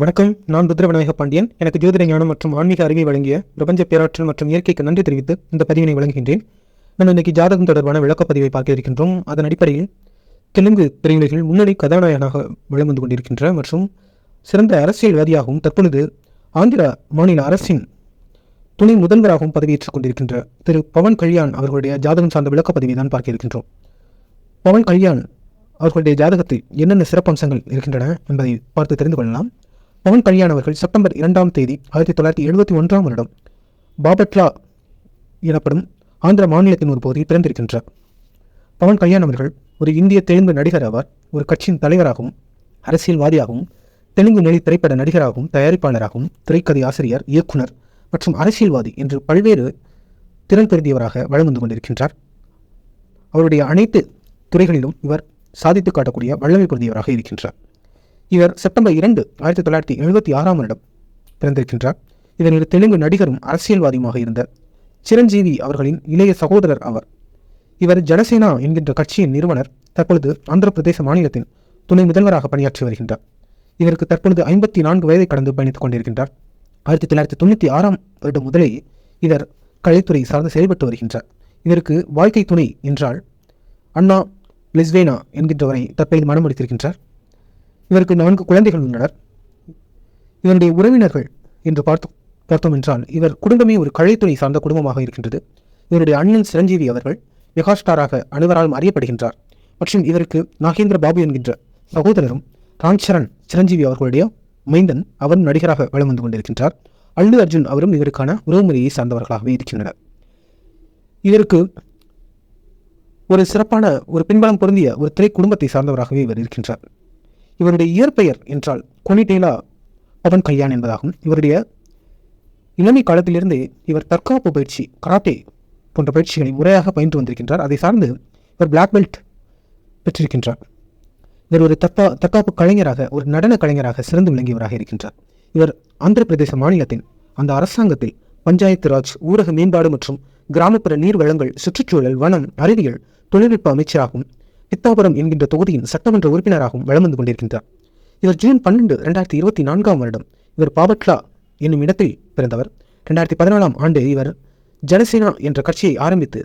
வணக்கம் நான் ருத்ர பாண்டியன். எனக்கு ஜோதிட ஞானம் மற்றும் ஆன்மீக அறிவை வழங்கிய பிரபஞ்ச பேராற்றல் மற்றும் இயற்கைக்கு நன்றி தெரிவித்து இந்த பதிவினை வழங்குகின்றேன். நான் இன்னைக்கு ஜாதகம் தொடர்பான விளக்கப்பதிவை பார்க்க இருக்கின்றோம். அதன் அடிப்படையில் தெலுங்கு திரையுலகில் முன்னணி கதாநாயகனாக வலம் வந்து கொண்டிருக்கின்ற மற்றும் சிறந்த அரசியல்வாதியாகவும் தற்பொழுது ஆந்திரா மாநில அரசின் துணை முதல்வராகவும் பதவியேற்றுக் கொண்டிருக்கின்ற திரு பவன் கல்யாண் அவர்களுடைய ஜாதகம் சார்ந்த விளக்கப்பதிவை தான் பார்க்க இருக்கின்றோம். பவன் கல்யாண் அவர்களுடைய ஜாதகத்தில் என்னென்ன சிறப்பம்சங்கள் இருக்கின்றன என்பதை பார்த்து தெரிந்து கொள்ளலாம். பவன் கல்யாண் அவர்கள் செப்டம்பர் இரண்டாம் தேதி ஆயிரத்தி தொள்ளாயிரத்தி எழுபத்தி ஒன்றாம் வருடம் பாபட்லா எனப்படும் ஆந்திர மாநிலத்தின் ஒரு பகுதியில் பிறந்திருக்கின்றார். பவன் கல்யாண் அவர்கள் ஒரு இந்திய தெலுங்கு நடிகர் ஆவார். ஒரு கட்சியின் தலைவராகவும் அரசியல்வாதியாகவும் தெலுங்கு மொழி திரைப்பட நடிகராகவும் தயாரிப்பாளராகவும் திரைக்கதை ஆசிரியர் இயக்குனர் மற்றும் அரசியல்வாதி என்று பல்வேறு திறன் பெருந்தியவராக வலம் வந்து கொண்டிருக்கின்றார். அவருடைய அனைத்து துறைகளிலும் இவர் சாதித்து காட்டக்கூடிய வல்லமை பொருந்தியவராக இருக்கின்றார். இவர் செப்டம்பர் இரண்டு ஆயிரத்தி தொள்ளாயிரத்தி எழுபத்தி ஆறாம் வருடம் பிறந்திருக்கின்றார். இவர் ஒரு தெலுங்கு நடிகரும் அரசியல்வாதியுமாக இருந்த சிரஞ்சீவி அவர்களின் இளைய சகோதரர் ஆவார் இவர் ஜனசேனா என்கின்ற கட்சியின் நிறுவனர் தற்பொழுது ஆந்திர பிரதேச மாநிலத்தின் துணை முதல்வராக பணியாற்றி வருகின்றார். இவருக்கு தற்பொழுது ஐம்பத்தி நான்கு வயதை கடந்து பயணித்துக் கொண்டிருக்கின்றார். ஆயிரத்தி தொள்ளாயிரத்தி தொண்ணூற்றி ஆறாம் வருடம் முதலே இவர் கலைத்துறை சார்ந்து செயல்பட்டு வருகின்றார். இவருக்கு வாழ்க்கை துணை என்றால் அண்ணா லிஸ்வேனா என்கின்றவரை தற்போது மனம் முடித்திருக்கின்றார் இவருக்கு நான்கு குழந்தைகள் உள்ளனர். இவருடைய உறவினர்கள் என்று பார்த்தோம் பார்த்தோம் என்றால் இவர் குடும்பமே ஒரு கலைத்துறை சார்ந்த குடும்பமாக இருக்கின்றது. இவருடைய அண்ணன் சிரஞ்சீவி அவர்கள் மெகாஸ்டாராக அனைவராலும் அறியப்படுகின்றார். மற்றும் இவருக்கு நாகேந்திர பாபு என்கின்ற சகோதரரும் ராம்சரண் சிரஞ்சீவி அவர்களுடைய மைந்தன் அவரும் நடிகராக வலம் வந்து கொண்டிருக்கின்றார். அல்லு அர்ஜுன் அவரும் இவருக்கான உறவுமுறையை சார்ந்தவர்களாகவே இருக்கின்றனர். இவருக்கு ஒரு சிறப்பான ஒரு பின்பலம் பொருந்திய ஒரு திரை குடும்பத்தை சார்ந்தவராகவே இவர் இருக்கின்றார். இவருடைய இயற்பெயர் என்றால் கொனிடேலா. பவன் கல்யாண் என்பதாகும். இவருடைய இளமை காலத்திலிருந்து இவர் தற்காப்பு பயிற்சி கராத்தே போன்ற பயிற்சிகளை முறையாக பயின்று வந்திருக்கின்றார். அதை சார்ந்து இவர் பிளாக் பெல்ட் பெற்றிருக்கின்றார். இவர் ஒரு தற்பா தற்காப்பு கலைஞராக ஒரு நடன கலைஞராக சிறந்து விளங்கியவராக இருக்கின்றார். இவர் ஆந்திர பிரதேச மாநிலத்தின் அந்த அரசாங்கத்தில் பஞ்சாயத்து ராஜ் ஊரக மேம்பாடு மற்றும் கிராமப்புற நீர் வளங்கள் சுற்றுச்சூழல் வனம் அறிவியல் தொழில்நுட்ப அமைச்சராகவும் பித்தாபுரம் என்கின்ற தொகுதியின் சட்டமன்ற உறுப்பினராகவும் வலம் வந்து கொண்டிருக்கின்றார். இவர் ஜூன் பன்னெண்டு ரெண்டாயிரத்தி இருபத்தி நான்காம் வருடம் இவர் பாபட்லா என்னும் இடத்தில் பிறந்தவர். ரெண்டாயிரத்தி பதினாலாம் ஆண்டு இவர் ஜனசேனா என்ற கட்சியை ஆரம்பித்து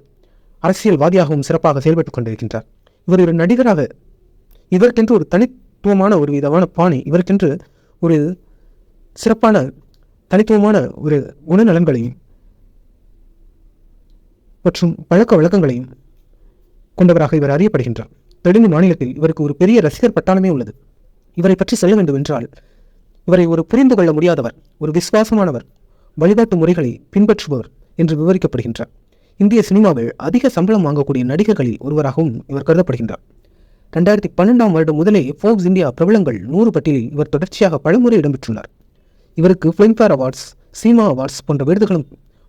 அரசியல்வாதியாகவும் சிறப்பாக செயல்பட்டுக் கொண்டிருக்கின்றார். இவர் ஒரு நடிகராக இவருக்கென்று ஒரு தனித்துவமான ஒரு விதமான பாணி இவருக்கென்று ஒரு சிறப்பான தனித்துவமான ஒரு உணநலன்களையும் மற்றும் பழக்க வழக்கங்களையும் கொண்டவராக இவர் அறியப்படுகின்றார். தெலுங்கு மாநிலத்தில் இவருக்கு ஒரு பெரிய ரசிகர் பட்டாளமே உள்ளது. இவரை பற்றி சொல்ல வேண்டும் என்றால் இவரை ஒரு புரிந்து கொள்ள முடியாதவர் ஒரு விசுவாசமானவர் வழிகாட்டு முறைகளை பின்பற்றுபவர் என்று விவரிக்கப்படுகின்றார். இந்திய சினிமாவில் அதிக சம்பளம் வாங்கக்கூடிய நடிகர்களில் ஒருவராகவும் இவர் கருதப்படுகின்றார். ரெண்டாயிரத்தி பன்னெண்டாம் வருடம் முதலே ஃபோர்ப்ஸ் இந்தியா பிரபலங்கள் நூறு பட்டியலில் இவர் தொடர்ச்சியாக பலமுறை இடம்பெற்றுள்ளார். இவருக்கு ஃபிலிம்ஃபேர் அவார்ட்ஸ் சீமா அவார்ட்ஸ் போன்ற விருதுகளும்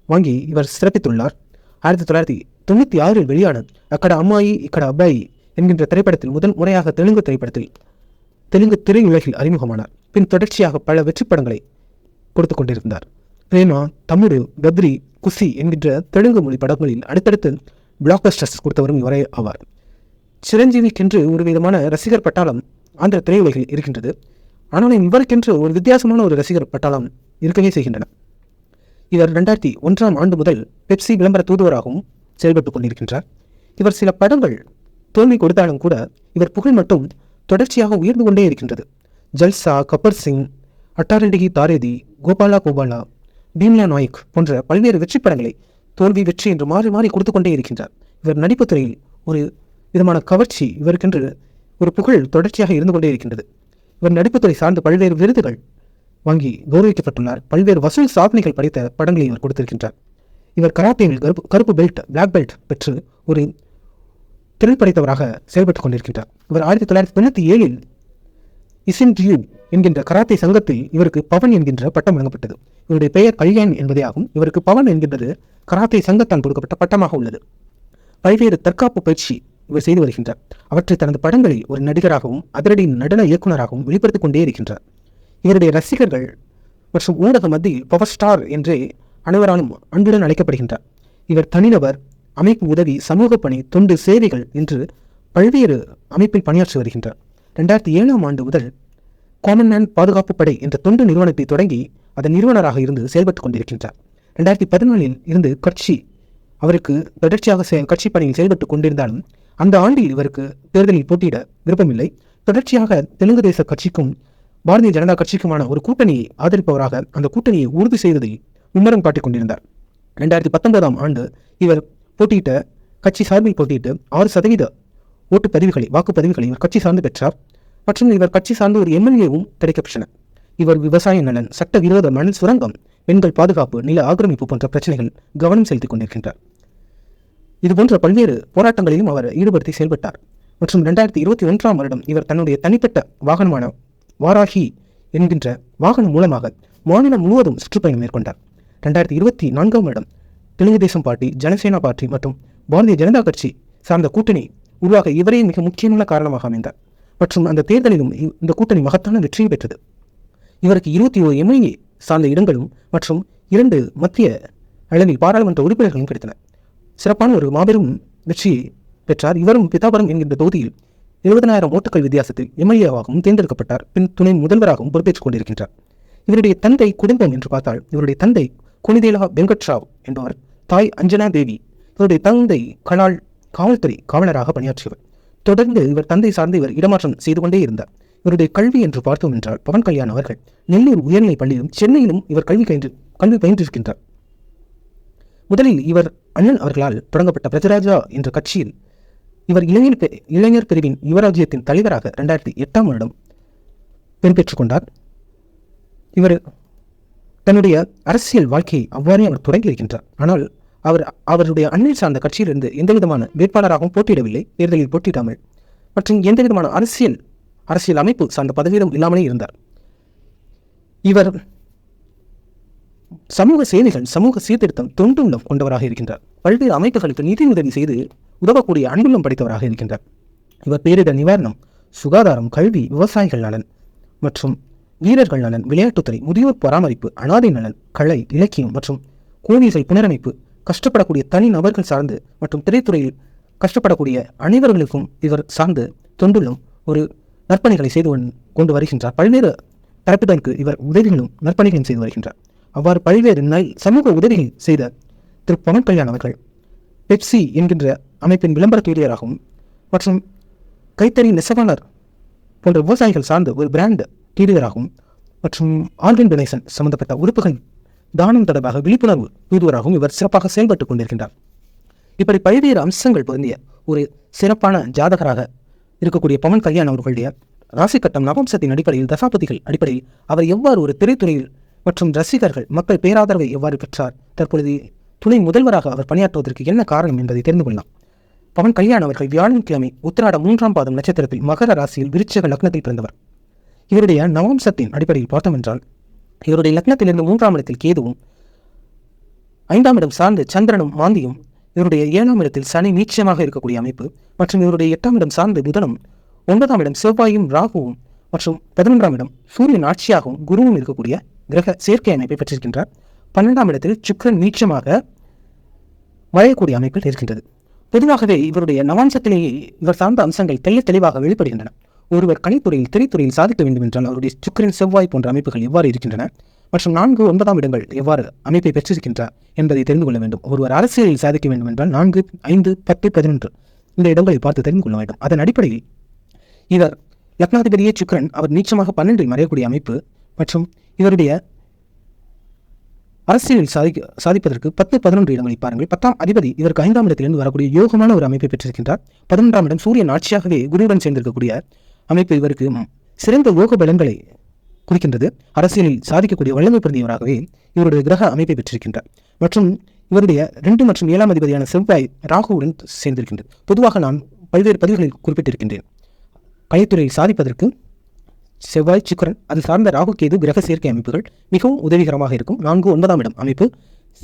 வாங்கி இவர் சிறப்பித்துள்ளார். ஆயிரத்தி தொள்ளாயிரத்தி தொண்ணூற்றி ஆறில் வெளியான அக்கட அம்மாயி இக்கட அப்பாயி என்கின்ற திரைப்படத்தில் முதல் முறையாக தெலுங்கு திரைப்படத்தில் தெலுங்கு திரையுலகில் அறிமுகமானார். பின் தொடர்ச்சியாக பல வெற்றி படங்களை கொடுத்து கொண்டிருந்தார். பிரேமா தமிழ் கத்ரி குசி என்கின்ற தெலுங்கு மொழி படங்களில் அடுத்தடுத்து பிளாக்பஸ்டர்ஸ் கொடுத்தவரும் இவரே ஆவார். சிரஞ்சீவிக்கென்று ஒரு விதமான ரசிகர் பட்டாளம் ஆந்திர திரையுலகில் இருக்கின்றது. ஆனாலும் இவருக்கென்று ஒரு வித்தியாசமான ஒரு ரசிகர் பட்டாளம் இருக்கவே செய்கின்றன. இவர் ரெண்டாயிரத்தி ஒன்றாம் ஆண்டு முதல் பெப்சி விளம்பர தூதுவராகவும் செயல்பட்டுக் கொண்டிருக்கின்றார். இவர் சில படங்கள் தோல்வி கொடுத்தாலும் கூட இவர் புகழ் மட்டும் தொடர்ச்சியாக உயர்ந்து கொண்டே இருக்கின்றது. ஜல்சா கப்பர் சிங் அட்டாரண்டிகி தாரேதி கோபாலா கோபாலா பீம்லா நாயக் போன்ற பல்வேறு வெற்றி படங்களை தோல்வி வெற்றி என்று மாறி மாறி கொடுத்து கொண்டே இருக்கின்றார். இவர் நடிப்பு துறையில் ஒரு விதமான கவர்ச்சி இவருக்கென்று ஒரு புகழ் தொடர்ச்சியாக இருந்து கொண்டே இருக்கின்றது. இவர் நடிப்புத்துறை சார்ந்த பல்வேறு விருதுகள் வாங்கி கௌரவிக்கப்பட்டுள்ளார். பல்வேறு வசூல் சாதனைகள் படைத்த படங்களை இவர் கொடுத்திருக்கின்றார். இவர் கராத்தேவில் கருப்பு கருப்பு பெல்ட் பிளாக் பெல்ட் பெற்று ஒரு திறன் படைத்தவராக செயல்பட்டுக் கொண்டிருக்கின்றார். இவர் ஆயிரத்தி தொள்ளாயிரத்தி தொண்ணூற்றி ஏழில் இசின் ரியூ என்கின்ற கராத்தே சங்கத்தில் இவருக்கு பவன் என்கின்ற பட்டம் வழங்கப்பட்டது. இவருடைய பெயர் கல்யாண் என்பதே ஆகும். இவருக்கு பவன் என்கின்றது கராத்தே சங்கத்தால் கொடுக்கப்பட்ட பட்டமாக உள்ளது. பல்வேறு தற்காப்பு பயிற்சி இவர் செய்து வருகின்றார். அவற்றை தனது படங்களில் ஒரு நடிகராகவும் அதிரடி நடன இயக்குனராகவும் வெளிப்படுத்திக் கொண்டே இருக்கின்றார். இவருடைய ரசிகர்கள் மற்றும் ஊடக மத்தியில் பவர் ஸ்டார் என்றே அனைவராலும் அன்புடன் அழைக்கப்படுகின்றார். இவர் தனிநபர் அமைப்பு உதவி சமூக பணி தொண்டு சேவைகள் என்று பல்வேறு அமைப்பில் பணியாற்றி வருகின்றார். ரெண்டாயிரத்தி ஏழாம் ஆண்டு முதல் காமன் மேன் பாதுகாப்பு படை என்ற தொண்டு நிறுவனத்தை தொடங்கி அதன் நிறுவனராக இருந்து செயல்பட்டுக் கொண்டிருக்கின்றார். ரெண்டாயிரத்தி பதினாலில் இருந்து கட்சி அவருக்கு தொடர்ச்சியாக செ- கட்சி பணியில் செயல்பட்டுக் கொண்டிருந்தாலும் அந்த ஆண்டில் இவருக்கு தேர்தலில் போட்டியிட விருப்பமில்லை. தொடர்ச்சியாக தெலுங்கு தேச கட்சிக்கும் பாரதிய ஜனதா கட்சிக்குமான ஒரு கூட்டணியை ஆதரிப்பவராக அந்த கூட்டணியை உறுதி செய்ததில் மும்முரம் காட்டிக் கொண்டிருந்தார் ரெண்டாயிரத்தி பத்தொன்பதாம் ஆண்டு இவர் போட்டியிட்ட கட்சி சார்பில் போட்டியிட்டு ஆறு சதவீத ஓட்டு பதிவுகளை வாக்குப்பதிவுகளை இவர் கட்சி சார்ந்து பெற்றார். மற்றும் இவர் கட்சி சார்ந்த ஒரு எம்எல்ஏவும் கிடைக்கப்பெற்றனர். இவர் விவசாய நலன் சட்டவிரோத மணல் சுரங்கம் பெண்கள் பாதுகாப்பு நில ஆக்கிரமிப்பு போன்ற பிரச்சனைகள் கவனம் செலுத்திக் கொண்டிருக்கின்றார். இதுபோன்ற பல்வேறு போராட்டங்களிலும் அவர் ஈடுபடுத்தி செயல்பட்டார். மற்றும் ரெண்டாயிரத்தி இருபத்தி ஒன்றாம் வருடம் இவர் தன்னுடைய தனிப்பட்ட வாகனமான வாராகி என்கின்ற வாகனம் மூலமாக மாநிலம் முழுவதும் சுற்றுப்பயணம் மேற்கொண்டார். ரெண்டாயிரத்தி இருபத்தி நான்காம் வருடம். தெலுங்கு தேசம் பார்ட்டி ஜனசேனா பார்ட்டி மற்றும் பாரதிய ஜனதா கட்சி சார்ந்த கூட்டணி உருவாக இவரே மிக முக்கியமான காரணமாக அமைந்தார். மற்றும் அந்த தேர்தலிலும் இந்த கூட்டணி மகத்தான வெற்றியை பெற்றது. இவருக்கு இருபத்தி ஓரு எம்எல்ஏ சார்ந்த இடங்களும் மற்றும் இரண்டு மத்திய அளவில் பாராளுமன்ற உறுப்பினர்களும் கிடைத்தன சிறப்பான ஒரு மாபெரும் வெற்றியை பெற்றார் இவரும் பிதாபரம் என்கின்ற தொகுதியில் எழுபதனாயிரம் ஓட்டுகள் வித்தியாசத்தில் எம்எல்ஏவாகவும் தேர்ந்தெடுக்கப்பட்டார். பின் துணை முதல்வராகவும் பொறுப்பேற்றுக் கொண்டிருக்கின்றார். இவருடைய தந்தை குடும்பம் என்று பார்த்தால் இவருடைய தந்தை குனிதேலா வெங்கட்ராவ் என்பவர் தாய் அஞ்சனா தேவி இவருடைய தந்தை கலால் காவல்துறை காவலராக பணியாற்றியவர். தொடர்ந்து இவர் தந்தை சார்ந்து இவர் இடமாற்றம் செய்து கொண்டே இருந்தார். இவருடைய கல்வி என்று பார்த்தோம் என்றால் பவன் கல்யாண் அவர்கள் நெல்லூர் உயர்நிலைப் பள்ளியிலும் சென்னையிலும் இவர் கல்வி கயின்று கல்வி பயின்றிருக்கின்றார். முதலில் இவர் அண்ணன் அவர்களால் தொடங்கப்பட்ட பிரஜராஜா என்ற கட்சியில் இவர் இளைஞர் இளைஞர் பிரிவின் யுவராஜ்யத்தின் தலைவராக ரெண்டாயிரத்தி எட்டாம் வருடம் பொறுப்பேற்றுக் கொண்டார். இவர் தன்னுடைய அரசியல் வாழ்க்கையை அவ்வாறே அவர் தொடங்கி இருக்கின்றார். ஆனால் அவர் அவருடைய அன்னை சார்ந்த கட்சியிலிருந்து எந்த விதமான வேட்பாளராகவும் போட்டியிடவில்லை. தேர்தலில் போட்டியிடாமல் மற்றும் எந்த விதமான அரசியல் அரசியல் அமைப்பு சார்ந்த பதவியிடம் இல்லாமலே இருந்தார். இவர் சமூக சேவைகள் சமூக சீர்திருத்தம் தொண்டுள்ளம் கொண்டவராக இருக்கின்றார். பல்வேறு அமைப்புகளுக்கு நிதி உதவி செய்து உதவக்கூடிய அன்புள்ளம் படைத்தவராக இருக்கின்றார். இவர் பேரிடர் நிவாரணம் சுகாதாரம் கல்வி விவசாயிகள் நலன் மற்றும் வீரர்கள் நலன் விளையாட்டுத்துறை முதியோர் பராமரிப்பு அனாதை நலன் கலை இலக்கியம் மற்றும் கோவில்கள் புனரமைப்பு கஷ்டப்படக்கூடிய தனி நபர்கள் சார்ந்து மற்றும் திரைத்துறையில் கஷ்டப்படக்கூடிய அனைவர்களுக்கும் இவர் சார்ந்து தொண்டுள்ளும் ஒரு நற்பணிகளை செய்து கொண்டு வருகின்றார். பல்வேறு தரப்பினருக்கு இவர் உதவிகளும் நற்பணிகளும் செய்து வருகின்றார். அவ்வாறு பல்வேறு நல் சமூக உதவிகள் செய்த திரு பவன் கல்யாண் அவர்கள் பெப்சி என்கின்ற அமைப்பின் விளம்பர தூதியராகவும் மற்றும் கைத்தறி நெசவாளர் போன்ற விவசாயிகள் சார்ந்த ஒரு பிராண்டு தீடுவராகவும் மற்றும் ஆர்கன் டொனேஷன் சம்பந்தப்பட்ட உறுப்புகள் தானம் தொடர்பாக விழிப்புணர்வு தூதுவராகவும் இவர் சிறப்பாக செயல்பட்டுக் கொண்டிருக்கின்றார். இப்படி பல்வேறு அம்சங்கள் பொருந்திய ஒரு சிறப்பான ஜாதகராக இருக்கக்கூடிய பவன் கல்யாண் அவர்களுடைய ராசி கட்டம் நவம்சத்தின் அடிப்படையில் தசாபதிகள் அடிப்படையில் அவர் எவ்வாறு ஒரு திரைத்துறையில் மற்றும் ரசிகர்கள் மக்கள் பேராதரவை எவ்வாறு பெற்றார் தற்பொழுது துணை முதல்வராக அவர் பணியாற்றுவதற்கு என்ன காரணம் என்பதை தெரிந்து கொள்ளலாம். பவன் கல்யாண் அவர்கள் வியாழக்கிழமை உத்திராட மூன்றாம் பாதம் நட்சத்திரத்தில் மகர ராசியில் விருச்சக லக்னத்தில் பிறந்தவர். இவருடைய நவம்சத்தின் அடிப்படையில் பார்த்தோம் என்றால் இவருடைய லக்னத்திலிருந்து மூன்றாம் இடத்தில் கேதுவும் ஐந்தாம் இடம் சார்ந்து சந்திரனும் மாந்தியும் இவருடைய ஏழாம் இடத்தில் சனி நீச்சமாக இருக்கக்கூடிய அமைப்பு மற்றும் இவருடைய எட்டாம் இடம் சார்ந்து புதனும் ஒன்பதாம் இடம் செவ்வாயும் ராகுவும் மற்றும் பதினொன்றாம் இடம் சூரியன் ஆட்சியாகவும் குருவும் இருக்கக்கூடிய கிரக சேர்க்கை அமைப்பை பெற்றிருக்கின்றார். பன்னெண்டாம் இடத்தில் சுக்ரன் நீச்சமாக வளையக்கூடிய அமைப்பில் இருக்கின்றது. பொதுவாகவே இவருடைய நவாம்சத்திலேயே இவர் சார்ந்த அம்சங்கள் தெள்ள தெளிவாக வெளிப்படுகின்றன. ஒருவர் கலைத்துறையில் திரைத்துறையில் சாதிக்க வேண்டும் என்றால் அவருடைய சுக்கிரன் செவ்வாய் போன்ற அமைப்புகள் எவ்வாறு இருக்கின்றன? மற்றும் நான்கு ஒன்பதாம் இடங்கள் எவ்வாறு அமைப்பை பெற்றிருக்கின்றார் என்பதை தெரிந்து கொள்ள வேண்டும். ஒருவர் அரசியலில் சாதிக்க வேண்டும் என்றால் நான்கு ஐந்து பத்து பதினொன்று இந்த இடங்களை பார்த்து தெரிந்து கொள்ள வேண்டும். அதன் அடிப்படையில் இவர் லக்னாதிபதியே சுக்கிரன் அவர் நீச்சமாக பன்னெண்டில் மறையக்கூடிய அமைப்பு மற்றும் இவருடைய அரசியலில் சாதிக்க சாதிப்பதற்கு பத்து பதினொன்று இடங்களை பாருங்கள். பத்தாம் அதிபதி இதற்கு ஐந்தாம் இடத்திலிருந்து வரக்கூடிய யோகமான ஒரு அமைப்பை பெற்றிருக்கின்றார். பதினொன்றாம் இடம் சூரியன் ஆட்சியாகவே குருவுடன் சேர்ந்திருக்கக்கூடிய அமைப்பு இவருக்கு சிறந்த யோக பலன்களை குறிக்கின்றது. அரசியலில் சாதிக்கக்கூடிய வல்லமை பொருந்தியவராகவே இவருடைய கிரக அமைப்பை பெற்றிருக்கின்றார். மற்றும் இவருடைய ரெண்டு மற்றும் ஏழாம் அதிபதியான செவ்வாய் ராகுவுடன் சேர்ந்திருக்கின்றது. பொதுவாக நான் பல்வேறு பதிவுகளில் குறிப்பிட்டிருக்கின்றேன். கலைத்துறையில் சாதிப்பதற்கு செவ்வாய் சுக்கரன் அது சார்ந்த ராகு கேது கிரக சேர்க்கை அமைப்புகள் மிகவும் உதவிகரமாக இருக்கும். நான்கு ஒன்பதாம் இடம் அமைப்பு.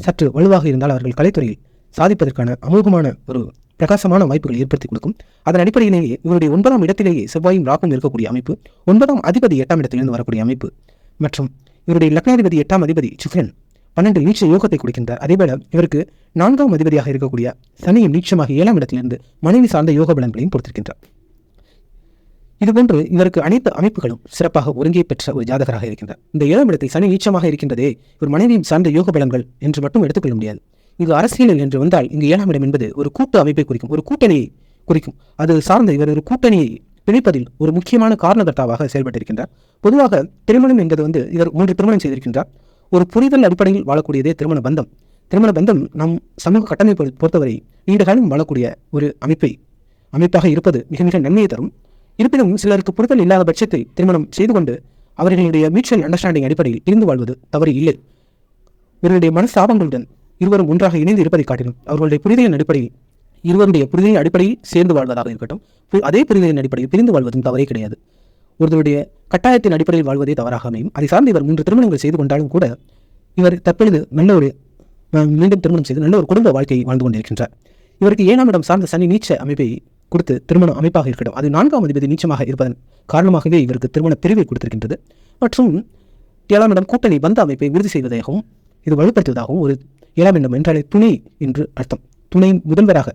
சற்று வலுவாக இருந்தால் அவர்கள் கலைத்துறையில் சாதிப்பதற்கான அமோகமான ஒரு பிரகாசமான வாய்ப்புகள் ஏற்படுத்தி கொடுக்கும். அதன் அடிப்படையிலேயே இவருடைய ஒன்பதாம் இடத்திலேயே செவ்வாயும் ராகும் இருக்கக்கூடிய அமைப்பு ஒன்பதாம் அதிபதி எட்டாம் இடத்திலிருந்து வரக்கூடிய அமைப்பு. மற்றும் இவருடைய லக்னாதிபதி எட்டாம் அதிபதி சுக்ரன் பன்னெண்டு நீச்ச யோகத்தை கொடுக்கின்றார். அதேபோல இவருக்கு நான்காம் அதிபதியாக இருக்கக்கூடிய சனியும் நீச்சமாக ஏழாம் இடத்திலிருந்து மனைவி சார்ந்த யோக பலன்களையும் கொடுத்திருக்கின்றார். இதுபோன்று இவருக்கு அனைத்து அமைப்புகளும் சிறப்பாக ஒருங்கே பெற்ற ஒரு ஜாதகராக இருக்கின்றார். இந்த ஏழாம் இடத்தில் சனி நீச்சமாக இருக்கின்றதே ஒரு மனைவியும் சார்ந்த யோக பலன்கள் என்று மட்டும் எடுத்துக்கொள்ள முடியாது. இங்கு அரசியலில் என்று வந்தால் இங்கு ஏழாம் இடம் என்பது ஒரு கூட்டு அமைப்பை குறிக்கும் ஒரு கூட்டணியை குறிக்கும். அது சார்ந்த இவர் ஒரு கூட்டணியை பிணைப்பதில் ஒரு முக்கியமான காரணகர்த்தாவாக செயல்பட்டிருக்கின்றார். பொதுவாக திருமணம் என்பது வந்து இவர் மூன்று திருமணம் செய்திருக்கின்றார். ஒரு புரிதல் அடிப்படையில் வாழக்கூடியதே திருமண பந்தம். திருமண பந்தம் நம் சமூக கட்டமைப்பை பொறுத்தவரை நீண்ட காலம் வாழக்கூடிய ஒரு அமைப்பை அமைப்பாக இருப்பது மிக மிக நன்மையை தரும். இருப்பினும் சிலருக்கு புரிதல் இல்லாத பட்சத்தில் திருமணம் செய்து கொண்டு அவர்களுடைய மியூச்சுவல் அண்டர்ஸ்டாண்டிங் அடிப்படையில் இருந்து வாழ்வது தவறு இல்லை. இவர்களுடைய மனஸ்தாபங்களுடன் இருவரும் ஒன்றாக இணைந்து இருப்பதை காட்டிலும் அவர்களுடைய புரிதலின் அடிப்படையில் இருவருடைய புரிதலின் அடிப்படையில் சேர்ந்து வாழ்வதாக இருக்கட்டும். அதே புரிதலின் அடிப்படையில் பிரிந்து வாழ்வதும் தவறே கிடையாது. ஒருவருடைய கட்டாயத்தின் அடிப்படையில் வாழ்வதே தவறாக அமையும் அதை சார்ந்து இவர் மூன்று திருமணங்கள் செய்து கொண்டாலும் கூட இவர் தற்பொழுது நல்ல ஒரு மீண்டும் திருமணம் செய்து நல்ல ஒரு குடும்ப வாழ்க்கையை வாழ்ந்து கொண்டிருக்கின்றார். இவருக்கு ஏழாம் இடம் சார்ந்த சனி நீச்ச அமைப்பை கொடுத்து திருமணம் அமைப்பாக இருக்கட்டும். அது நான்காம் அதிபதி நீச்சமாக இருப்பதன் காரணமாகவே இவருக்கு திருமண பிரிவை கொடுத்திருக்கின்றது. மற்றும் ஏழாம் இடம் கூட்டணி பந்த அமைப்பை உறுதி செய்வதாகவும் இது வலுப்படுத்துவதாகவும் ஒரு ஏழாம் வேண்டும் என்றாலே துணை என்று அர்த்தம். துணை முதல்வராக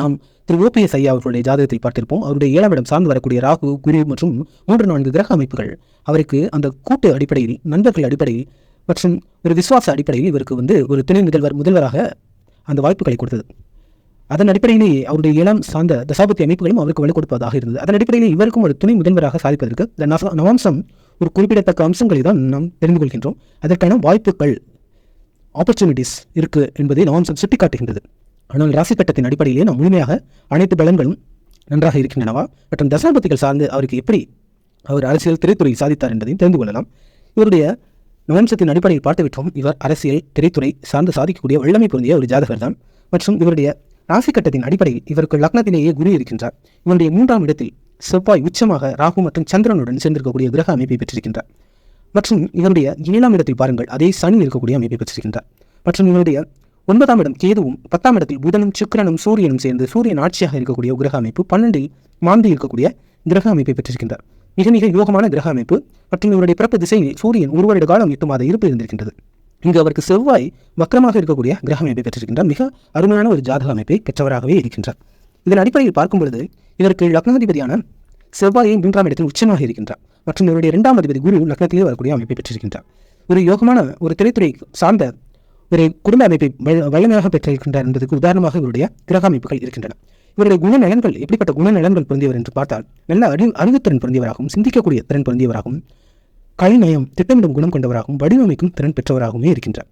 நாம் திரு ஓபிஎஸ் ஐயா அவர்களுடைய ஜாதகத்தில் பார்த்திருப்போம். அவருடைய ஏழாம் இடம் சார்ந்து வரக்கூடிய ராகு குரு மற்றும் மூன்று நான்கு கிரக அமைப்புகள். அவருக்கு அந்த கூட்டு அடிப்படையில் நண்பர்கள் அடிப்படையில் மற்றும் ஒரு விசுவாச அடிப்படையில் இவருக்கு வந்து ஒரு துணை முதல்வர் முதல்வராக அந்த வாய்ப்புகளை கொடுத்தது. அதன் அடிப்படையிலேயே அவருடைய ஏழாம் சார்ந்த தசாபத்தி அமைப்புகளும் அவருக்கு வலு கொடுப்பதாக இருந்தது. அதன் அடிப்படையில் இவருக்கும் ஒரு துணை முதல்வராக சாதிப்பதற்கு இந்த நவாம்சம் ஒரு குறிப்பிடத்தக்க அம்சங்களை தான் நாம் தெரிந்து கொள்கின்றோம். அதற்கான வாய்ப்புகள் ஆப்பர்ச்சுனிட்டிஸ் இருக்கு என்பதை நவாம்சம் சுட்டிக்காட்டுகின்றது. ஆனால் ராசி கட்டத்தின் அடிப்படையிலே நாம் முழுமையாக அனைத்து பலன்களும் நன்றாக இருக்கின்றனவா? மற்றும் தசாபத்திகள் சார்ந்து அவருக்கு எப்படி அவர் அரசியல் திரைத்துறை சாதித்தார் என்பதையும் தெரிந்து கொள்ளலாம். இவருடைய நவம்சத்தின் அடிப்படையில் பார்த்துவிட்டோம் இவர் அரசியல் திரைத்துறை சார்ந்து சாதிக்கக்கூடிய வல்லமை பொருந்திய ஒரு ஜாதகர் தான். மற்றும் இவருடைய ராசி கட்டத்தின் அடிப்படையில் இவருக்கு லக்னத்திலேயே குரு இருக்கின்றார். இவருடைய மூன்றாம் இடத்தில் செவ்வாய் உச்சமாக ராகு மற்றும் சந்திரனுடன் சேர்ந்திருக்கக்கூடிய கிரக அமைப்பை பெற்றிருக்கின்றார். மற்றும் இவருடைய ஏழாம் இடத்தில் பாருங்கள் அதே சனி இருக்கக்கூடிய அமைப்பை பெற்றிருக்கின்றார். மற்றும் இவருடைய ஒன்பதாம் இடம் கேதுவும் பத்தாம் இடத்தில் புதனும் சுக்கிரனும் சூரியனும் சேர்ந்து சூரியன் ஆட்சியாக இருக்கக்கூடிய கிரக அமைப்பு பன்னெண்டில் மாந்தி இருக்கக்கூடிய கிரக அமைப்பை பெற்றிருக்கின்றார். மிக மிக யோகமான கிரக அமைப்பு மற்றும் இவருடைய பிறப்பு திசையில் சூரியன் ஒரு வருட காலம் எட்டு மாத இருப்பு இருந்திருக்கின்றது. இங்கு அவருக்கு செவ்வாய் வக்கரமாக இருக்கக்கூடிய கிரக அமைப்பை பெற்றிருக்கின்றார். மிக அருமையான ஒரு ஜாதக அமைப்பை பெற்றவராகவே இருக்கின்றார். இதன் அடிப்படையில் பார்க்கும் பொழுது இதற்கு லக்னாதிபதியான செவ்வாயை மூன்றாம் இடத்தில் உச்சமாக இருக்கின்றார். மற்றும் இவருடைய இரண்டாம் அதிபதி குரு லக்னத்திலே வரக்கூடிய அமைப்பை பெற்றிருக்கின்றார். ஒரு யோகமான ஒரு திரைத்துறை சார்ந்த ஒரு குடும்ப அமைப்பை வலிமையாக பெற்றிருக்கின்றார் என்பதற்கு உதாரணமாக இவருடைய கிரக அமைப்புகள் இருக்கின்றன. இவருடைய குணநலன்கள் எப்படிப்பட்ட குணநலன்கள் பொருந்தியவர் என்று பார்த்தால் நல்ல அறிவு அறிவுத்திறன் பொருந்தியவராகவும் சிந்திக்கக்கூடிய திறன் பொருந்தியவராகவும் கலைநயம் திட்டமிடும் குணம் கொண்டவராகவும் வடிவமைக்கும் திறன் பெற்றவராகவுமே இருக்கின்றார்.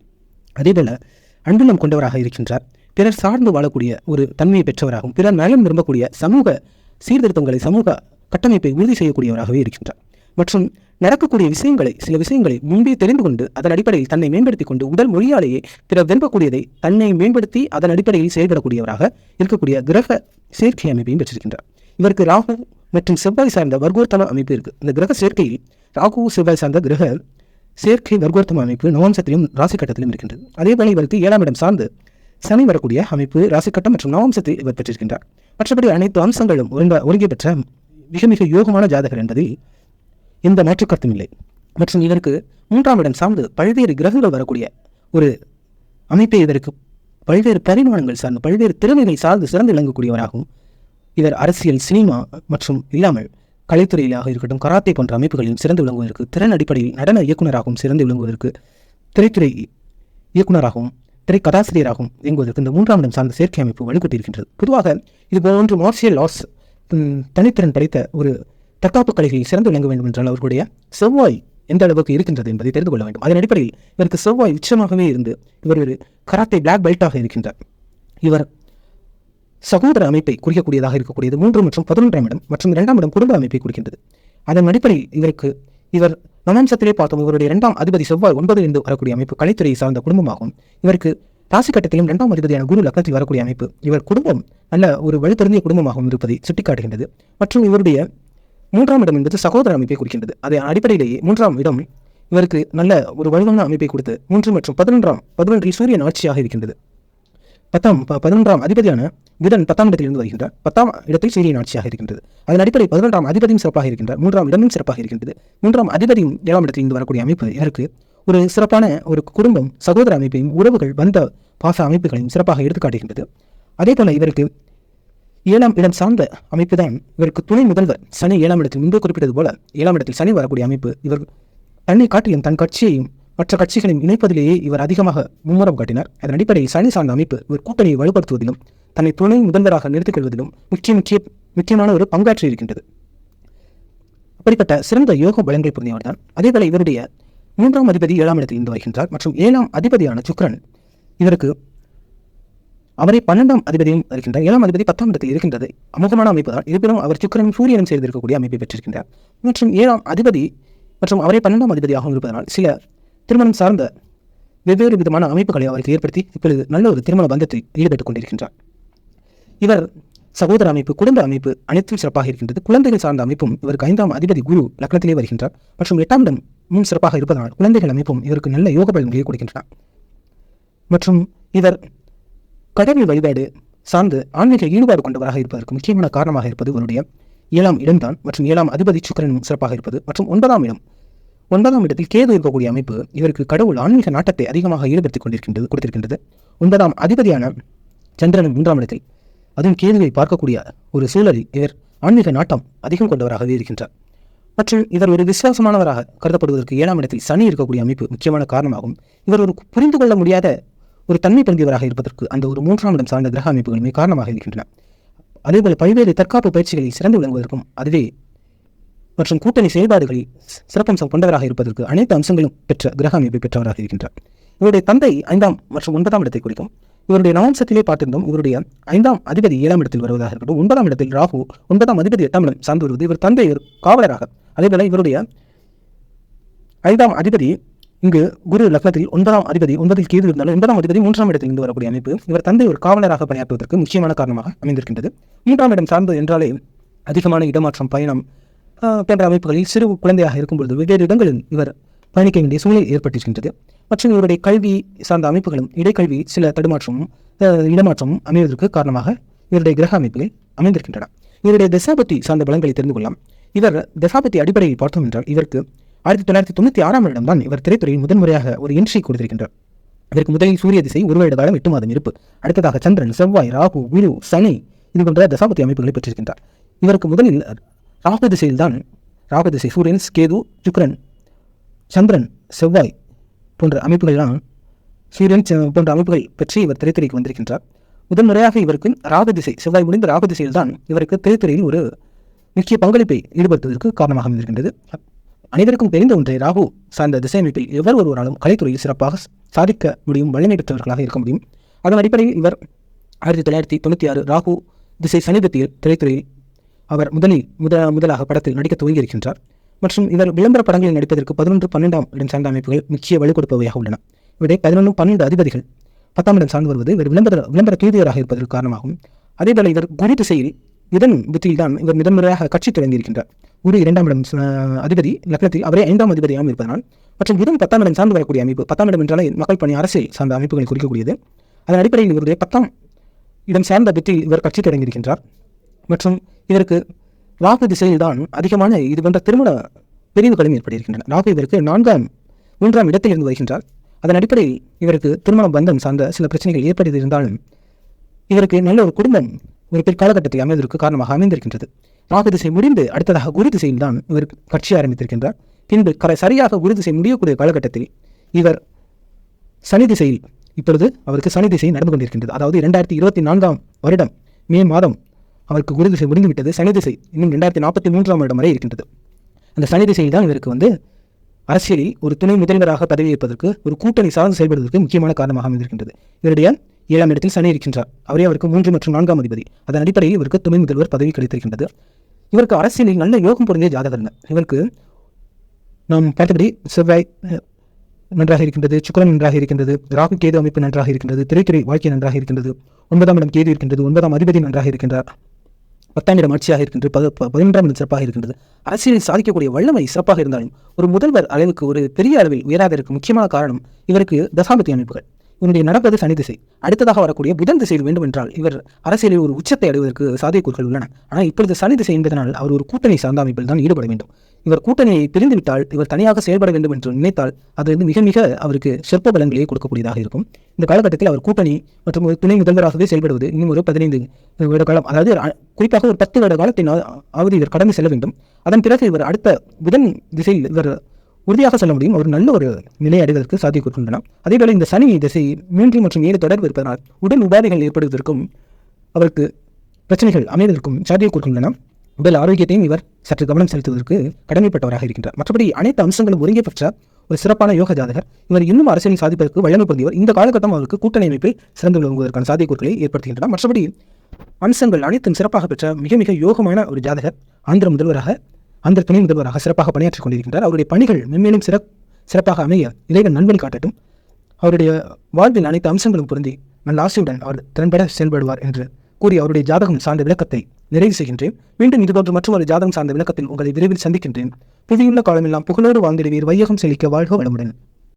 அதேபோல அன்புணம் கொண்டவராக இருக்கின்றார். பிறர் சார்ந்து வாழக்கூடிய ஒரு தன்மையை பெற்றவராகவும் பிறர் நலம் விரும்பக்கூடிய சமூக சீர்திருத்தங்களை சமூக கட்டமைப்பை உறுதி செய்யக்கூடியவராகவே இருக்கின்றார். மற்றும் நடக்கக்கூடிய விஷயங்களை சில விஷயங்களை முன்பே தெரிந்து கொண்டு அதன் அடிப்படையில் தன்னை மேம்படுத்திக் கொண்டு உடல் மொழியாலேயே பிறர் விரும்பக்கூடியதை தன்னை மேம்படுத்தி அதன் அடிப்படையில் செயல்படக்கூடியவராக இருக்கக்கூடிய கிரக சேர்க்கை அமைப்பையும் பெற்றிருக்கின்றார். இவருக்கு ராகு மற்றும் செவ்வாய் சார்ந்த வர்க்கோர்த்தம அமைப்பு இருக்கு. இந்த கிரக சேர்க்கையில் ராகு செவ்வாய் சார்ந்த கிரக சேர்க்கை வர்க்கோர்த்தம அமைப்பு நவம்சத்திலும் ராசி கட்டத்திலும் இருக்கின்றது. அதேபோல இவருக்கு ஏழாம் இடம் சார்ந்து சனி வரக்கூடிய அமைப்பு ராசிக்கட்டம் மற்றும் நவம்சத்தை இவர் பெற்றிருக்கின்றார். மற்றபடி அனைத்து அம்சங்களும் ஒருங்க ஒருங்கே பெற்ற மிக மிக யோகமான ஜாதகர் என்பதில் எந்த மாற்று கருத்தும் இல்லை. மற்றும் இதற்கு மூன்றாம் இடம் சார்ந்து பல்வேறு கிரகங்கள் வரக்கூடிய ஒரு அமைப்பை இதற்கு பல்வேறு பரிமாணங்கள் சார்ந்து பல்வேறு திறமைகளை சார்ந்து சிறந்து விளங்கக்கூடியவராகவும் இவர் அரசியல் சினிமா மற்றும் இல்லாமல் கலைத்துறையிலாக இருக்கட்டும் கராத்தே போன்ற அமைப்புகளிலும் சிறந்து விளங்குவதற்கு திறன் அடிப்படையில் நடன இயக்குனராகவும் சிறந்து விளங்குவதற்கு திரைத்துறை இயக்குனராகவும் திரை கதாசிரியராகவும் இயங்குவதற்கு இந்த மூன்றாம் இடம் சார்ந்த சேர்க்கை அமைப்பு வலுப்பட்டிருக்கின்றது பொதுவாக இது போன்று மார்ஷியல் லாஸ் தனித்திறன் படைத்த ஒரு தற்காப்பு கலைகளில் சிறந்து விளங்க வேண்டும் என்றால் அவர்களுடைய செவ்வாய் எந்த அளவுக்கு இருக்கின்றது என்பதை தெரிந்து கொள்ள வேண்டும். அதன் அடிப்படையில் இவருக்கு செவ்வாய் உச்சமாகவே இருந்து இவர் ஒரு கராத்தே பிளாக் பெல்ட்டாக இருக்கின்றார். இவர் சகோதர அமைப்பை குறிக்கக்கூடியதாக இருக்கக்கூடியது மூன்று மற்றும் பதினொன்றாம் இடம் மற்றும் இரண்டாம் இடம் குடும்ப அமைப்பை குறிக்கின்றது. அதன் அடிப்படையில் இவருக்கு இவர் நவம்சத்திலே பார்த்தோம் இவருடைய இரண்டாம் அதிபதி செவ்வாய் ஒன்பது இருந்து வரக்கூடிய அமைப்பு கலைத்துறையை சார்ந்த குடும்பமாகும். இவருக்கு ராசி கட்டத்திலும் இரண்டாம் அதிபதியான குரு லக்னத்தில் வரக்கூடிய அமைப்பு. இவர் குடும்பம் நல்ல ஒரு வலுத்தருந்திய குடும்பமாகவும் இருப்பதை சுட்டிக்காட்டுகின்றது. மற்றும் இவருடைய மூன்றாம் இடம் என்பது சகோதர அமைப்பை குறிக்கின்றது. அதன் அடிப்படையிலேயே மூன்றாம் இடம் இவருக்கு நல்ல ஒரு வலுவான அமைப்பை கொடுத்து மூன்று மற்றும் பதினொன்றாம் பதினொன்றில் சூரியன் ஆட்சியாக இருக்கின்றது. பத்தாம் பதினொன்றாம் அதிபதியான புதன் பத்தாம் இடத்திலிருந்து வருகின்றார். பத்தாம் இடத்தில் சூரியன் ஆட்சியாக இருக்கின்றது. அதன் அடிப்படை பதினொன்றாம் அதிபதியும் சிறப்பாக இருக்கின்றார். மூன்றாம் இடமும் சிறப்பாக இருக்கின்றது. மூன்றாம் அதிபதியும் ஏழாம் இடத்திலிருந்து வரக்கூடிய அமைப்பு இவருக்கு ஒரு சிறப்பான ஒரு குடும்பம் சகோதர அமைப்பையும் உறவுகள் வந்த பாச அமைப்புகளையும் சிறப்பாக எடுத்துக்காட்டுகின்றது. அதே போல இவருக்கு ஏழாம் இடம் சார்ந்த அமைப்பு தான் இவருக்கு துணை முதல்வர் சனி ஏழாம் இடத்தில் முன்பு குறிப்பிட்டது போல ஏழாம் இடத்தில் சனி வரக்கூடிய அமைப்பு இவர் தன்னை காட்டிலும் தன் கட்சியையும் மற்ற கட்சிகளையும் இணைப்பதிலேயே இவர் அதிகமாக மும்முரம் காட்டினார். அதன் அடிப்படையில் சனி சார்ந்த அமைப்பு இவர் கூட்டணியை வலுப்படுத்துவதிலும் தன்னை துணை முதல்வராக நிறுத்திக் கொள்வதிலும் முக்கிய முக்கிய முக்கியமான ஒரு பங்காற்றி இருக்கின்றது. அப்படிப்பட்ட சிறந்த யோக பலன்கள் புரிந்தவர் தான் அதேவேளை இவருடைய மூன்றாம் அதிபதி ஏழாம் இடத்தில் இருந்து வருகின்றார். மற்றும் ஏழாம் அதிபதியான சுக்ரன் இவருக்கு அவரை பன்னெண்டாம் அதிபதியும் இருக்கின்றார் ஏழாம் அதிபதி பத்தாம் இடத்தில் இருக்கின்றது. அமுகமான அமைப்பு தான் இருப்பினும் அவர் சுக்கிரனும் சூரியனும் சேர்ந்திருக்கக்கூடிய அமைப்பை பெற்றிருக்கின்றார். மற்றும் ஏழாம் அதிபதி மற்றும் அவரை பன்னெண்டாம் அதிபதியாகவும் இருப்பதனால் சில திருமணம் சார்ந்த வெவ்வேறு விதமான அமைப்புகளை அவருக்கு ஏற்படுத்தி இப்பொழுது நல்ல ஒரு திருமண பந்தத்தில் ஈடுபட்டுக் கொண்டிருக்கின்றார். இவர் சகோதர அமைப்பு குடும்ப அமைப்பு அனைத்தும் சிறப்பாக இருக்கின்றது. குழந்தைகள் சார்ந்த அமைப்பும் இவருக்கு ஐந்தாம் அதிபதி குரு லக்னத்திலே வருகின்றார். மற்றும் எட்டாம் முன் சிறப்பாக இருப்பதனால் குழந்தைகள் அமைப்பும் இவருக்கு நல்ல யோக பலன்களை கொடுக்கின்றன. மற்றும் இவர் கடவுள் வழிபாடு சார்ந்து ஆன்மீக ஈடுபாடு கொண்டவராக இருப்பதற்கு முக்கியமான காரணமாக இருப்பது இவருடைய ஏழாம் இடம்தான் மற்றும் ஏழாம் அதிபதி சுக்கிரனும் சிறப்பாக இருப்பது மற்றும் ஒன்பதாம் இடம். ஒன்பதாம் இடத்தில் கேது இருக்கக்கூடிய அமைப்பு இவருக்கு கடவுள் ஆன்மீக நாட்டத்தை அதிகமாக ஈடுபடுத்திக் கொண்டிருக்கின்றது கொடுத்திருக்கின்றது. ஒன்பதாம் அதிபதியான சந்திரன் மூன்றாம் இடத்தில் அதுவும் கேதுவை பார்க்கக்கூடிய ஒரு சூழலில் இவர் ஆன்மீக நாட்டம் அதிகம் கொண்டவராகவே இருக்கின்றார். மற்றும் இவர் ஒரு விசுவாசமானவராக கருதப்படுவதற்கு ஏழாம் இடத்தில் சனி இருக்கக்கூடிய அமைப்பு முக்கியமான காரணமாகும். இவர் ஒரு புரிந்து கொள்ள முடியாத ஒரு தன்மை பொருந்தியவராக இருப்பதற்கு அந்த ஒரு மூன்றாம் இடம் சார்ந்த கிரக அமைப்புகளுமே காரணமாக இருக்கின்றன. அதேபோல பல்வேறு தற்காப்பு பயிற்சிகளில் சிறந்து விளங்குவதற்கும் அதுவே மற்றும் கூட்டணி செயல்பாடுகளில் சிறப்பம்சம் கொண்டவராக இருப்பதற்கு அனைத்து அம்சங்களும் பெற்ற கிரக அமைப்பை பெற்றவராக இருக்கின்றார். இவருடைய தந்தை ஐந்தாம் மற்றும் ஒன்பதாம் இடத்தை குறிக்கும். இவருடைய நவம்சத்திலே பார்த்திருந்தோம் இவருடைய ஐந்தாம் அதிபதி ஏழாம் இடத்தில் வருவதாக இருக்கட்டும் ஒன்பதாம் இடத்தில் ராகு ஒன்பதாம் அதிபதி எட்டாம் இடம் சார்ந்து வருவது இவர் தந்தை ஒரு காவலராக. அதேபோல இவருடைய ஐந்தாம் அதிபதி இங்கு குரு லக்னத்தில் ஒன்பதாம் அதிபதி ஒன்பதில் கேது இருந்தாலும் ஒன்பதாம் அதிபதி மூன்றாம் இடத்தில் இருந்து வரக்கூடிய அமைப்பு இவர் தந்தை ஒரு காவலராக பணியாற்றுவதற்கு முக்கியமான காரணமாக அமைந்திருக்கின்றது. மூன்றாம் இடம் சார்ந்தது என்றாலே அதிகமான இடமாற்றம் பயணம் போன்ற அமைப்புகளில் சிறு குழந்தையாக இருக்கும் பொழுது வெவ்வேறு இடங்களில் இவர் பயணிக்க வேண்டிய சூழ்நிலை ஏற்பட்டிருக்கின்றது. மற்றும் இவருடைய கல்வி சார்ந்த அமைப்புகளும் இடைக்கல்வி சில தடுமாற்றமும் இடமாற்றமும் அமைவதற்கு காரணமாக இவருடைய கிரக அமைப்புகள் அமைந்திருக்கின்றன. இவருடைய தசாபதி சார்ந்த பலன்களை தெரிந்து கொள்ளலாம். இவர் தசாபதி அடிப்படையில் பார்த்தோம் என்றால் இவருக்கு ஆயிரத்தி தொள்ளாயிரத்தி தொண்ணூற்றி ஆறாம் வருடம் தான் இவர் திரைத்துறையில் முதன்முறையாக ஒரு என்ட்ரி கொடுத்திருக்கின்றார். இதற்கு முதலில் சூரிய திசை ஒரு வருட காலம் எட்டு மாதம் இருப்பு. அடுத்ததாக சந்திரன் செவ்வாய் ராகு குரு சனி இது போன்ற தசாபதி அமைப்புகளை பெற்றிருக்கின்றார். இவருக்கு முதலில் ராகு திசையில் தான் ராகு திசை சூரியன் கேது சுக்ரன் சந்திரன் செவ்வாய் போன்ற அமைப்புகள்லாம் சூரியன் போன்ற அமைப்புகள் பற்றி இவர் திரைத்துறைக்கு வந்திருக்கின்றார். முதன்முறையாக இவருக்கு ராகு திசை செவ்வாய் முடிந்த ராகு திசையில் தான் இவருக்கு திரைத்துறையில் ஒரு முக்கிய பங்களிப்பை ஈடுபடுத்துவதற்கு காரணமாக இருக்கின்றது அனைவருக்கும் தெரிந்த ஒன்றை ராகு சார்ந்த திசை அமைப்பில் எவர் ஒருவராலும் கலைத்துறையில் சிறப்பாக சாதிக்க முடியும் வலிமை பெற்றவர்களாக இருக்க முடியும்? அதன் அடிப்படையில் இவர் ஆயிரத்தி தொள்ளாயிரத்தி தொண்ணூற்றி ஆறு ராகு திசை சமீபத்தில் திரைத்துறையில் அவர் முதலில் முத முதலாக படத்தில் நடிக்க துவங்கியிருக்கின்றார். மற்றும் இவர் விளம்பர படங்களில் நடிப்பதற்கு பதினொன்று பன்னெண்டாம் இடம் சார்ந்த அமைப்புகள் முக்கிய வலு கொடுப்பவையாக உள்ளன. இவரை பதினொன்று பன்னெண்டு அதிபதிகள் பத்தாம் இடம் சார்ந்து வருவது இவர் விளம்பர விளம்பர தூதியராக இருப்பதற்கு காரணமாகும். அதேபோல இவர் குரு திசையில் இதன் புத்தியில்தான் இவர் முதன்முறையாக கட்சி தொடங்கியிருக்கின்றார். குரு இரண்டாம் இடம் அதிபதி லக்னத்தில் அவரே ஐந்தாம் அதிபதியாகவும் இருப்பதனால் மற்றும் இதுவும் பத்தாம் இடம் சார்ந்து வரக்கூடிய அமைப்பு பத்தாம் இடம் என்றாலே மக்கள் பணி அரசியல் சார்ந்த அமைப்புகளை குறிக்கக்கூடியது. அதன் அடிப்படையில் இவருடைய பத்தாம் இடம் சார்ந்த வெற்றியில் இவர் கட்சி தொடங்கியிருக்கின்றார் மற்றும் இதற்கு ராகு திசையில் தான் அதிகமான இது போன்ற திருமண பிரிவுகளும் ஏற்பட்டிருக்கின்றன. ராகு இவருக்கு நான்காம் மூன்றாம் இடத்தில் இருந்து வருகின்றார். அதன் அடிப்படையில் இவருக்கு திருமண பந்தம் சார்ந்த சில பிரச்சனைகள் ஏற்பட்டிருந்தாலும் இவருக்கு நல்ல ஒரு குடும்பம் ஒரு பிற்காலகட்டத்தில் அமைவதற்கு காரணமாக அமைந்திருக்கின்றது. ராகு திசை முடிந்து அடுத்ததாக குரு திசையில் தான் இவர் கட்சி ஆரம்பித்திருக்கின்றார். பின்பு கரை சரியாக குரு திசை முடியக்கூடிய காலகட்டத்தில் இவர் சனி திசையில் இப்பொழுது அவருக்கு சனி திசை நடந்து கொண்டிருக்கின்றது. அதாவது இரண்டாயிரத்தி இருபத்தி நான்காம் வருடம் மே மாதம் அவருக்கு குரு திசை முடிந்துவிட்டது. சனி திசை இன்னும் ரெண்டாயிரத்தி நாற்பத்தி மூன்றாம் வருடம் வரை இருக்கின்றது. அந்த சனி திசையில் தான் இவருக்கு வந்து அரசியலில் ஒரு துணை முதல்வராக பதவியேற்பதற்கு ஒரு கூட்டணி சார்ந்து செயல்படுவதற்கு முக்கியமான காரணமாக அமைந்திருக்கின்றது. இவருடைய ஏழாம் இடத்தில் சனி இருக்கின்றார். அவரே அவருக்கு மூன்று மற்றும் நான்காம் அதிபதி. அதன் அடிப்படையில் இவருக்கு துணை முதல்வர் பதவி கிடைத்திருக்கின்றது. இவருக்கு அரசியலில் நல்ல யோகம் பொருந்திய ஜாதகர் இவருக்கு நாம் பார்த்தபடி செவ்வாய் நன்றாக இருக்கின்றது சுக்கரன் நன்றாக இருக்கின்றது ராகு கேது அமைப்பு நன்றாக இருக்கின்றது திரைத்துறை வாழ்க்கை நன்றாக இருக்கின்றது ஒன்பதாம் இடம் கேது இருக்கின்றது ஒன்பதாம் அதிபதி நன்றாக இருக்கின்றார் பத்தாம் இடம் ஆட்சியாக இருக்கின்றது பத பதினொன்றாம் இடம் சிறப்பாக இருக்கின்றது. அரசியலில் சாதிக்கக்கூடிய வல்லமை சிறப்பாக இருந்தாலும் ஒரு முதல்வர் அளவுக்கு ஒரு பெரிய அளவில் உயராக இருக்கும் முக்கியமான காரணம் இவருக்கு தசாபதி அமைப்புகள். இவருடைய நடப்பது சனி திசை. அடுத்ததாக வரக்கூடிய புதன் திசையில் வேண்டும் என்றால் இவர் அரசியலில் ஒரு உச்சத்தை அடைவதற்கு சாத்தியக்கூறுகள் உள்ளன. ஆனால் இப்பொழுது சனி திசை என்பதனால் அவர் ஒரு கூட்டணி சார்ந்த அமைப்பில் தான் ஈடுபட வேண்டும். இவர் கூட்டணியை பிரிந்துவிட்டால் இவர் தனியாக செயல்பட வேண்டும் என்று நினைத்தால் அது வந்து மிக மிக அவருக்கு சிற்ப பலங்களையே கொடுக்கக்கூடியதாக இருக்கும். இந்த காலகட்டத்தில் அவர் கூட்டணி மற்றும் ஒரு துணை முதல்வராகவே செயல்படுவது இன்னும் ஒரு பதினைந்து வருட காலம். அதாவது குறிப்பாக ஒரு பத்து வருட காலத்தின் ஆவது இவர் கடந்து செல்ல வேண்டும். அதன் பிறகு இவர் அடுத்த புதன் திசையில் இவர் உறுதியாக சொல்ல முடியும் ஒரு நல்ல ஒரு நிலை அடைவதற்கு சாத்தியக்கூறுகின்றன. அதேபோல இந்த சனி திசை மூன்று மற்றும் ஏழு தொடர்பு இருப்பதனால் உடல் உபாதைகள் ஏற்படுவதற்கும் அவருக்கு பிரச்சனைகள் அமைவதற்கும் சாத்தியக்கூறுகின்றன. உடல் ஆரோக்கியத்தையும் இவர் சற்று கவனம் செலுத்துவதற்கு கடமைப்பட்டவராக இருக்கின்றார். மற்றபடி அனைத்து அம்சங்களும் ஒருங்கே பெற்ற ஒரு சிறப்பான யோக ஜாதகர். இவர் இன்னும் அரசியலில் சாதிப்பதற்கு வல்லமை பொருந்தியவர் இந்த காலகட்டம் அவருக்கு கூட்டணி அமைப்பில் சிறந்து விளங்குவதற்கான சாத்தியக்கூறுகளை ஏற்படுத்துகின்றன. மற்றபடி அம்சங்கள் அனைத்தும் சிறப்பாக பெற்ற மிக மிக யோகமான ஒரு ஜாதகர் ஆந்திர முதல்வராக அந்த துணை முதல்வராக சிறப்பாக பணியாற்றிக் கொண்டிருக்கின்றார். அவருடைய பணிகள் மென்மேலும் சிறப் சிறப்பாக அமைய இறைவன் நண்பன் காட்டட்டும். அவருடைய வாழ்வில் அனைத்து அம்சங்களும் பொருந்தி நல்ல ஆசையுடன் அவர் திறன்பட செயல்படுவார் என்று கூறி அவருடைய ஜாதகம் சார்ந்த விளக்கத்தை நிறைவு செய்கின்றேன். மீண்டும் இதுபோன்ற மற்றொரு ஜாதகம் சார்ந்த விளக்கத்தில் உங்களை விரைவில் சந்திக்கின்றேன். புவியுள்ள காலமெல்லாம் புகழோடு வாழ்ந்திடுவீர். வையகம் செழிக்க வாழ்க வளமுடன்.